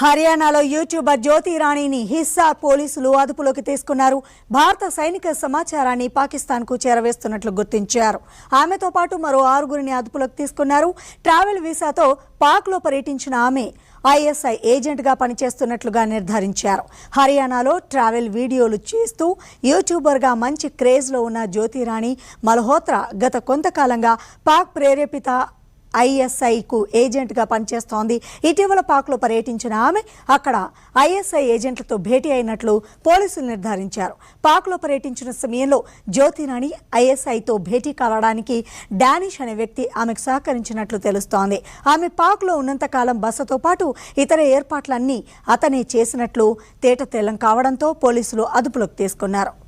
హర్యానాలో యూట్యూబర్ జ్యోతి రాణిని హిస్సార్ పోలీసులు అదుపులోకి తీసుకున్నారు. భారత సైనిక సమాచారాన్ని పాకిస్తాన్కు చేరవేస్తున్నట్లు గుర్తించారు. ఆమెతో పాటు మరో ఆరుగురిని అదుపులోకి తీసుకున్నారు. ట్రావెల్ వీసాతో పాక్లో పర్యటించిన ఆమె ఐఎస్ఐ ఏజెంట్గా పనిచేస్తున్నట్లుగా నిర్ధారించారు. హర్యానాలో ట్రావెల్ వీడియోలు చేస్తూ యూట్యూబర్గా మంచి క్రేజ్లో ఉన్న జ్యోతిరాణి మల్హోత్రా గత కొంతకాలంగా పాక్ ప్రేరేపిత ఐఎస్ఐకు ఏజెంట్గా పనిచేస్తోంది. ఇటీవల పాక్లో పర్యటించిన ఆమె అక్కడ ఐఎస్ఐ ఏజెంట్లతో భేటీ అయినట్లు పోలీసులు నిర్ధారించారు. పాక్లో పర్యటించిన సమయంలో జ్యోతిరాణి ఐఎస్ఐతో భేటీ కావడానికి డానిష్ అనే వ్యక్తి ఆమెకు సహకరించినట్లు తెలుస్తోంది. ఆమె పాక్లో ఉన్నంతకాలం బసతో పాటు ఇతర ఏర్పాట్లన్నీ అతనే చేసినట్లు తేటతెల్లం కావడంతో పోలీసులు అదుపులోకి తీసుకున్నారు.